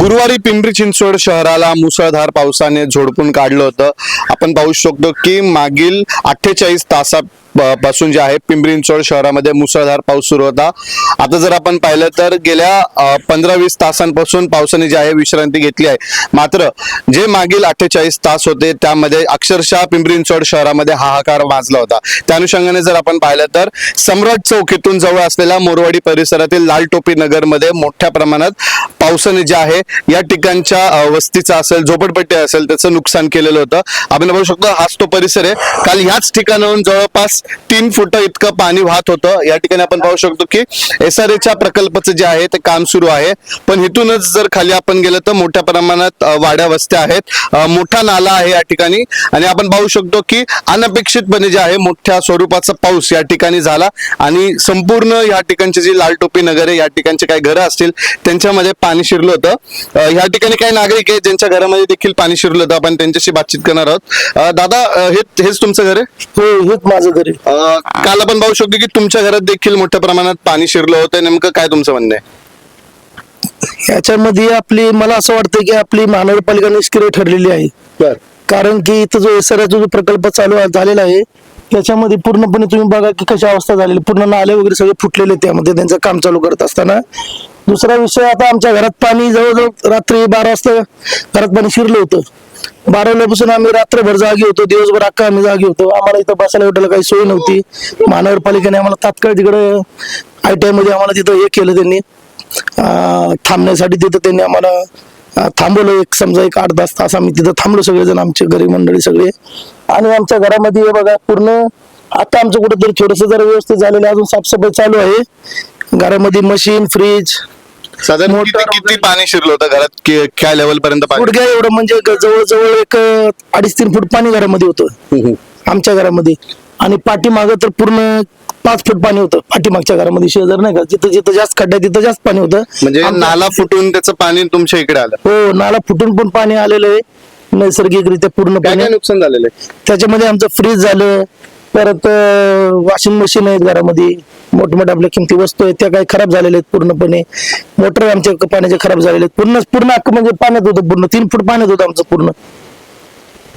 गुरुवारी पिंपरी चिंचवड शहराला मुसळधार पावसाने झोडपून काढलं होतं. आपण पाहू शकतो की मागील अठ्ठेचाळीस तासा पासून जे आहे पिंपरी चिंचवड शहरामध्ये मुसळधार पाऊस सुरू होता. आता जर आपण पाहिलं तर गेल्या पंधरा वीस तासांपासून पावसाने जे आहे विश्रांती घेतली आहे. मात्र जे मागील अठ्ठेचाळीस तास होते त्यामध्ये अक्षरशः पिंपरी चिंचवड शहरामध्ये हाहाकार माजला होता. त्या अनुषंगाने जर आपण पाहिलं तर सम्राट चौक इथून जवळ असलेल्या मोरवाडी परिसरातील लाल टोपी नगरमध्ये मोठ्या प्रमाणात पावसाने जे आहे या ठिकाणच्या वस्तीचा असेल झोपडपट्टी असेल त्याचं नुकसान केलेलं होतं. आपण बघू शकतो हाच तो परिसर आहे. काल ह्याच ठिकाणाहून जवळपास तीन फुट इतकं पाणी वाहत होतं. या ठिकाणी आपण पाहू शकतो की एस आर एच्या प्रकल्पाचं जे आहे ते काम सुरू आहे. पण इथूनच जर खाली आपण गेलं तर मोठ्या प्रमाणात वाड्या वस्त्या आहेत. मोठा नाला आहे या ठिकाणी. आणि आपण पाहू शकतो की अनपेक्षितपणे जे आहे मोठ्या स्वरूपाचा पाऊस या ठिकाणी झाला. आणि संपूर्ण या ठिकाणची जी लाल टोपी नगर आहे या ठिकाणचे काही घरं असतील त्यांच्यामध्ये पाणी शिरलं होतं. या ठिकाणी काही नागरिक आहेत ज्यांच्या घरामध्ये देखील पाणी शिरलं होतं. आपण त्यांच्याशी बातचीत करणार आहोत. दादा हेच तुमचं घर आहे? हो, हेच माझं घर अ, काल आपण पाहू शकतो की तुमच्या घरात देखील मोठ्या प्रमाणात पाणी शिरलं होतं. नेमकं काय तुमचं म्हणणं आहे? याच्यामध्ये आपली मला असं वाटतं की आपली महानगरपालिका निष्क्रिय ठरलेली आहे. बर. कारण की इथं जो एसआरचा जो प्रकल्प चालू आहे- झालेला आहे त्याच्यामध्ये पूर्णपणे तुम्ही बघा की कशी अवस्था झालेली पूर्ण नाले वगैरे सगळे फुटलेले त्यामध्ये. त्यांचं काम चालू करत असताना दुसरा विषय आता आमच्या घरात पाणी जवळजवळ रात्री बारा वाजता घरात पाणी शिरलं होतं. बारावल्यापासून आम्ही रात्रभर जागी होतो दिवसभर अख्खा आम्ही जागी होतो. आम्हाला इथं बसायला उठायला काही सोय नव्हती. महानगरपालिकेने आम्हाला तात्काळ तिकडं आय टी आयमध्ये आम्हाला तिथं हे केलं त्यांनी. थांबण्यासाठी तिथं त्यांनी आम्हाला थांबवलं एक समजा एक आठ दहा तास आम्ही तिथं थांबलो सगळेजण आमचे गरीब मंडळी सगळे. आणि आमच्या घरामध्ये हे बघा पूर्ण आता आमचं कुठंतरी थोडंसं जरा व्यवस्थित झालेलं अजून साफसफाई चालू आहे. घरामध्ये मशीन फ्रीज साधारण किती किती पाणी शिरलं होतं घरात? कि- काय लेवल पर्यंत पाणी? गुडघ्या एवढं म्हणजे ग- जवळजवळ एक अं, अडीच तीन फूट पाणी घरामध्ये होतं. हम्म. आमच्या घरामध्ये. आणि पाठीमागं तर पूर्ण पाच फूट पाणी होतं. पाठीमागच्या घरामध्ये शेजार नाही का? जिथं जिथं जास्त खड्डा आहे तिथं जास्त पाणी होतं. म्हणजे आमच्या- नाला फुटून त्याचं पाणी तुमच्या इकडे आलं. हो नाला फुटून पण पाणी आलेलं आहे. नैसर्गिकरित्या काय पूर्णपणे काय नुकसान झालेलं आहे? त्याच्यामध्ये आमचं फ्रीज झालं. परत वॉशिंग मशीन आहेत घरामध्ये. मोठमोठ्या आपल्या किमती वस्तू आहेत त्या काही खराब झालेल्या आहेत पूर्णपणे. मोटर आमच्या पाण्याचे खराब झालेले आहेत. पूर्ण पूर्ण अख्खं म्हणजे पाण्यात होतं पूर्ण. तीन फूट पाण्यात होतं आमचं पूर्ण.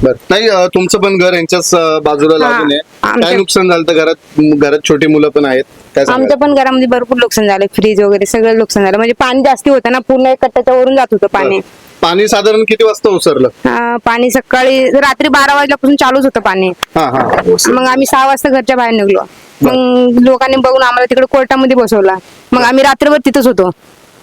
बरं. नाही अं, तुमचं पण घर यांच्याच अं, बाजूला लागून आहे. काय नुकसान झालं होतं घरात? घरात छोटी मुलं पण आहेत. काय सांगाल? आमच्या पण घरामध्ये भरपूर नुकसान झालं. फ्रीज वगैरे सगळं नुकसान झालं. म्हणजे पाणी जास्ती होतं ना पूर्ण एक कट्ट्याच्या वरून जात होतं पाणी. बरं. पाणी साधारण किती वाजता ओसरलं? अं, पाणी सकाळी रात्री बारा वाजल्यापासून चालूच होतं पाणी. हा हा. मग आम्ही सहा वाजता घरच्या बाहेर निघलो. मग लोकांनी बघून आम्हाला तिकडे कोर्टामध्ये बसवला. मग आम्ही रात्रभर तिथंच होतो.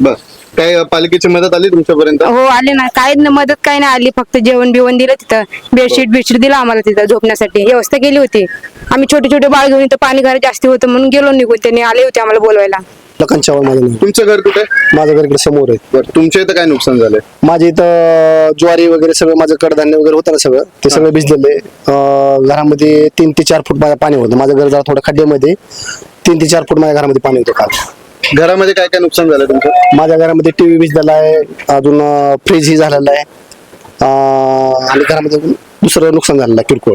बर काय पालिकेची मदत आली तुमच्यापर्यंत? हो आले ना. काय न- मदत काय नाही आली. फक्त जेवण बिवण दिलं तिथं. बेडशीट बेडशीट दिलं आम्हाला तिथं झोपण्यासाठी. व्यवस्था केली होती. आम्ही छोटे छोटे बाळ घेऊन इथं पाणी घरात जास्ती होतं म्हणून गेलो निघून. त्यांनी आले होते आम्हाला बोलवायला. लखन चव्हाण माझं नाव तुमचं घर कुठे? माझं घर इकडे समोर आहे. बरं तुमच्या इथं काय नुकसान झालंय? माझ्या इथं ज्वारी वगैरे सगळं माझं कडधान्य वगैरे होतं ना सगळं ते सगळं भिजलेलं. आहे घरामध्ये तीन ते चार फूट माझं पाणी होतं. माझं घर जरा थोडं खड्ड्यामध्ये. तीन ते चार फूट माझ्या घरामध्ये पाणी होतं काल. घरामध्ये काय काय नुकसान झालं तुमचं? माझ्या घरामध्ये टीव्ही भिजलेला आहे अजून फ्रीज ही झालेला आहे. अं, आणि घरामध्ये अजून दुसरं नुकसान झालेलं आहे किरकोळ.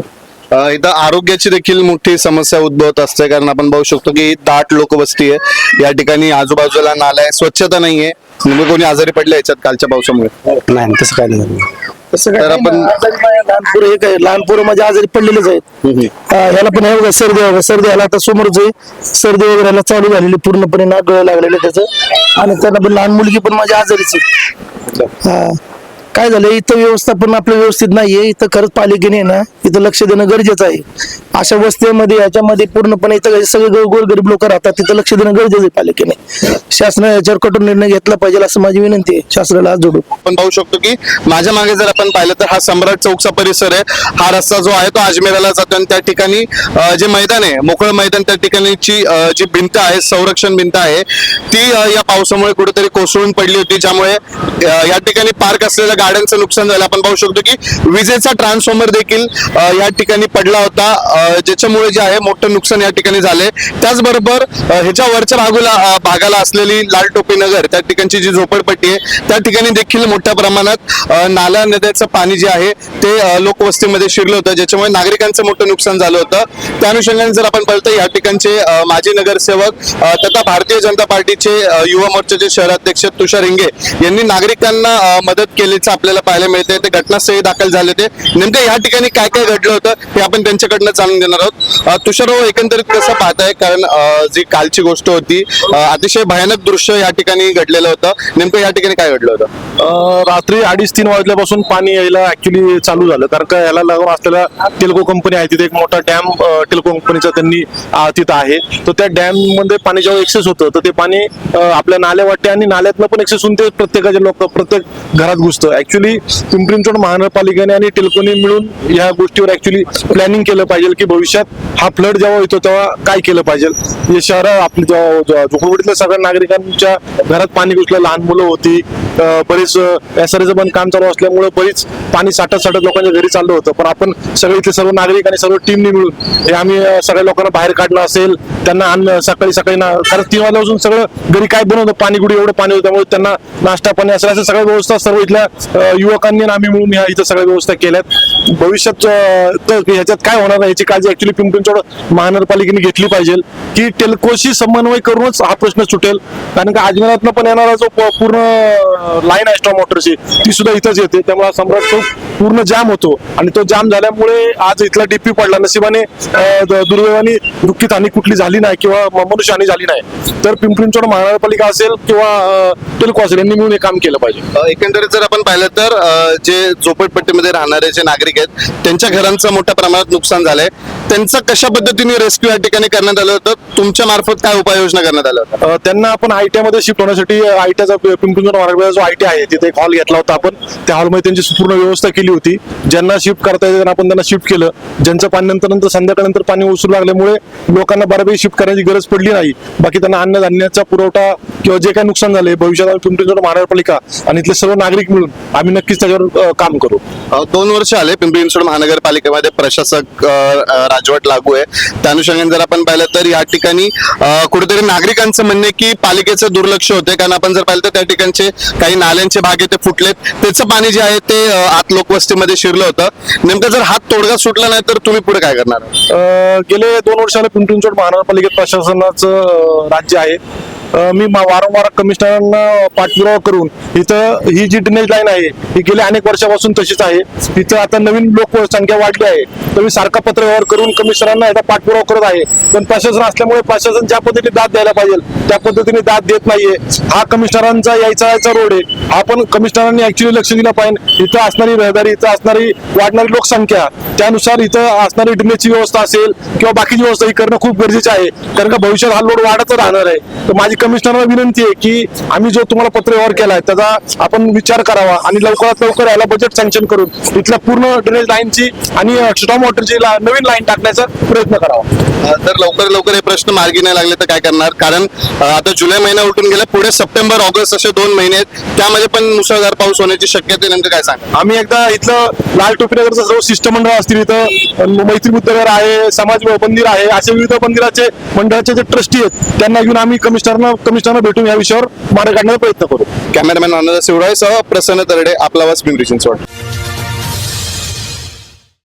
अं, इथं आरोग्याची देखील मोठी समस्या उद्भवत असते कारण आपण पाहू शकतो की दाट लोकवस्ती आहे. या ठिकाणी आजूबाजूला नाला आहे स्वच्छता नाहीये. म्हणजे कोणी आजारी पडले याच्यात कालच्या पावसामुळे? नाही तसं काय नाही झालं तसं तर आपण- आजारी लहान पोरं हे काय लहान पोरं माझ्या आजारी पडलेलेच आहेत. ह्याला पण हे बघा सर्दी बघा, सर्दी ह्याला आता समोरच आहे. सर्दी वगैरे ह्याला चालू झालेली पूर्णपणे नाक डोळे लागलेले त्याचं. आणि त्यांना पण लहान मुलगी पण माझी आजारीच आहे. हा. काय झालं इथं व्यवस्थापन आपलं व्यवस्थित नाहीये इथं खरंच पालिकेने ना इथं लक्ष देणं गरजेचं आहे. अशा वस्तीमध्ये याच्यामध्ये पूर्णपणे इथं सगळे गोरगरीब लोक राहतात तिथं लक्ष देणं गरजेचं आहे पालिकेने. शासनाने याच्यावर कठोर निर्णय घेतला पाहिजे असं माझी विनंती आहे. शासनाला आज जोडू आपण पाहू शकतो की माझ्या मागे जर आपण पाहिलं तर हा सम्राट चौकचा परिसर आहे. हा रस्ता जो आहे तो अजमेराला जातो आणि त्या ठिकाणी जे मैदान आहे मोकळं मैदान त्या ठिकाणीची जी भिंत आहे संरक्षण भिंत आहे ती या पावसामुळे कुठेतरी कोसळून पडली होती ज्यामुळे या ठिकाणी पार्क असलेल्या गाड्यांचं नुकसान झालं. आपण पाहू शकतो की विजेचा ट्रान्सफॉर्मर देखील या ठिकाणी पडला होता. ज्याच्यामुळे जे आहे मोठं नुकसान या ठिकाणी झाले त्याचबरोबर ह्याच्या वरच्या भागूला भागाला असलेली लाल टोपी नगर त्या ठिकाणची जी झोपडपट्टी आहे त्या ठिकाणी देखील मोठ्या प्रमाणात नाला नद्याचं पाणी जे आहे ते लोकवस्तीमध्ये शिरलं होतं. ज्याच्यामुळे नागरिकांचं मोठं नुकसान झालं होतं. त्या अनुषंगाने जर आपण पाहिलं या ठिकाणचे माजी नगरसेवक तथा भारतीय जनता पार्टीचे युवा मोर्चाचे शहराध्यक्ष तुषार इंगे यांनी नागरिकांना मदत केल्याचं आपल्याला पाहायला मिळते. ते घटनास्थळी दाखल झाले होते. नेमकं या ठिकाणी काय काय घडलं होतं हे आपण त्यांच्याकडनं जाणून घेणार आहोत. अ, तुषार एकंदरीत कसं पाहताय? कारण जी कालची गोष्ट होती अतिशय भयानक दृश्य या ठिकाणी घडलेलं होतं. नेमकं या ठिकाणी काय घडलं होतं? रात्री अडीच तीन वाजल्यापासून पाणी यायला ऍक्च्युली चालू झालं. कारण का याला लागून असलेल्या टेल्को कंपनी आहे. तिथे एक मोठा डॅम टेल्को कंपनीचा त्यांनी तिथं आहे. तर त्या डॅममध्ये पाणी जेव्हा एक्सेस होतं तर ते पाणी आपल्या नाल्या वाटते आणि नाल्यातनं पण एक्सेस होऊन ते प्रत्येकाच्या लोक प्रत्येक घरात घुसतं. ऍक्च्युली पिंपरी चिंचवड महानगरपालिकेने आणि टेल्कोने मिळून या गोष्टीवर ऍक्च्युली प्लॅनिंग केलं पाहिजे की भविष्यात हा फ्लड जेव्हा येतो तेव्हा काय केलं पाहिजे? हे शहर आपली जेव्हा- हो- सगळ्या नागरिकांच्या घरात पाणी घुसलं लहान मुलं होती बरेच बरीच एस पण काम चालू असल्यामुळे बरीच पाणी साठत साठत लोकांच्या घरी चाललं होतं. पण आपण सगळे इथले सर्व नागरिक आणि सर्व टीमने मिळून हे आम्ही सगळ्या लोकांना बाहेर काढलं असेल त्यांना अन्न सकाळी सकाळी ना कारण तीन वाजल्यापासून सगळं घरी काय बनवतं? पाणी गुडी एवढं पाणी होतं त्यामुळे त्यांना नाश्ता पाणी असेल असं सगळ्या व्यवस्था सर्व इथल्या युवकांनी आणि आम्ही मिळून ह्या इथं सगळ्या व्यवस्था केल्यात. भविष्यात तर ह्याच्यात काय होणार नाही याची काळजी ऍक्च्युली पिंपरी चिंचवड महानगरपालिकेने घेतली पाहिजे की टेल्कोशी समन्वय करूनच हा प्रश्न सुटेल. कारण का अजमेरातनं पण येणारा जो प- पूर्ण लाईन आहे स्टॉम मोटरची ती सुद्धा इथंच येते. त्यामुळे सम्राट चौक पूर्ण जाम होतो. आणि तो जाम झाल्यामुळे आज इथला डीपी पडला. नशिबाने दुर्दैवाने दुःखित हानी कुठली झाली नाही किंवा मनुष्य हानी झाली नाही. तर पिंपरी चिंचवड महानगरपालिका असेल किंवा अं, टेल्को असेल यांनी मिळून हे काम केलं पाहिजे. एकंदरीत जर आपण पाहिलं तर जे झोपडपट्टीमध्ये राहणारे जे नागरिक आहेत. त्यांच्या घरांचं मोठ्या प्रमाणात नुकसान झालंय. त्यांचं कशा पद्धतीने रेस्क्यू या ठिकाणी करण्यात आलं होतं? तुमच्या मार्फत काय उपाययोजना करण्यात आल्या त्यांना आपण आयटीआयमध्ये शिफ्ट होण्यासाठी आयटीआयचा पिंपरी महानगरपालिका जो आयटी आहे तिथे एक हॉल घेतला होता आपण. त्या हॉलमध्ये त्यांची पूर्ण व्यवस्था केली होती. ज्यांना शिफ्ट करता येतं आपण त्यांना शिफ्ट केलं. ज्यांचं पाणी नंतर नंतर संध्याकाळनंतर पाणी ओसरू लागल्यामुळे लोकांना बऱ्यापैकी शिफ्ट करण्याची गरज पडली नाही. बाकी त्यांना अन्नधान्याचा पुरवठा किंवा जे काही नुकसान झाले भविष्यात पिंपरी महानगरपालिका आणि इथले सर्व नागरिक मिळून आम्ही नक्कीच त्याच्यावर काम करू. दोन वर्ष आले पिंपरी चिंचवड महानगरपालिकेमध्ये प्रशासक अ, राजवट लागू आहे. त्या अनुषंगाने जर आपण पाहिलं तर या ठिकाणी कुठेतरी नागरिकांचं म्हणणे की पालिकेचं दुर्लक्ष होते. कारण आपण जर पाहिलं तर त्या ठिकाणचे काही नाल्यांचे भाग आहे ते फुटलेत. त्याचं पाणी जे आहे ते आत लोकवस्तीमध्ये शिरलं होतं. नेमकं जर हात तोडगा सुटला नाही तर तुम्ही पुढे काय करणार? गेले दोन वर्षाला पिंपरी चिंचवड महानगरपालिकेत प्रशासनाचं राज्य आहे. मी मा- वारंवार कमिशनरांना पाठपुरावा करून इथं ही जी ड्रेनेज लाईन आहे ही गेल्या अनेक वर्षापासून तशीच आहे. इथं आता नवीन लोकसंख्या वाढली आहे. तर मी सारखा पत्र व्यवहार करून कमिशनरांना याचा पाठपुरावा करत आहे. पण प्रशासन असल्यामुळे प्रशासन ज्या पद्धतीने दाद द्यायला पाहिजे त्या पद्धतीने दाद देत नाहीये. हा कमिशनरांचा यायचा यायचा रोड आहे. हा पण कमिशनरांनी ऍक्च्युली लक्ष दिलं पाहिजे. इथं असणारी रहदारी इथं असणारी वाढणारी लोकसंख्या त्यानुसार इथं असणारी ड्रेनेजची व्यवस्था असेल किंवा बाकीची व्यवस्था ही करणं खूप गरजेचं आहे. कारण का भविष्यात हा लोड वाढतच राहणार आहे. तर माझी कमिशनरला विनंती आहे की आम्ही जो तुम्हाला पत्र व्यवहार केलाय त्याचा आपण विचार करावा आणि लवकरात लवकर याला बजेट सँक्शन करून इथल्या पूर्ण ड्रेनेज लाईनची आणि स्टॉम वॉटरची नवीन लाईन टाकण्याचा प्रयत्न करावा. तर लवकर लवकर हे प्रश्न मार्गी नाही लागले तर काय करणार? कारण आता जुलै महिना उठून गेला पुढे सप्टेंबर ऑगस्ट असे दोन महिने आहेत. त्यामध्ये पण मुसळधार पाऊस होण्याची शक्यता आहे. नेमकं काय सांगा आम्ही एकदा इथलं लाल टोपीनगरचं सर्व शिष्टमंडळ असतील इथं मैत्री बुद्धनगर आहे समाज मंदिर आहे असे विविध मंदिराचे मंडळाचे जे ट्रस्टी आहेत त्यांना घेऊन आम्ही कमिशनरना कमिशनरना भेटून या विषयावर मार्ग काढण्याचा प्रयत्न करू. कॅमेरामॅन अनुराधा शिवराय सह प्रसन्न तरडे आपला वास पिंपरी चिंचवड.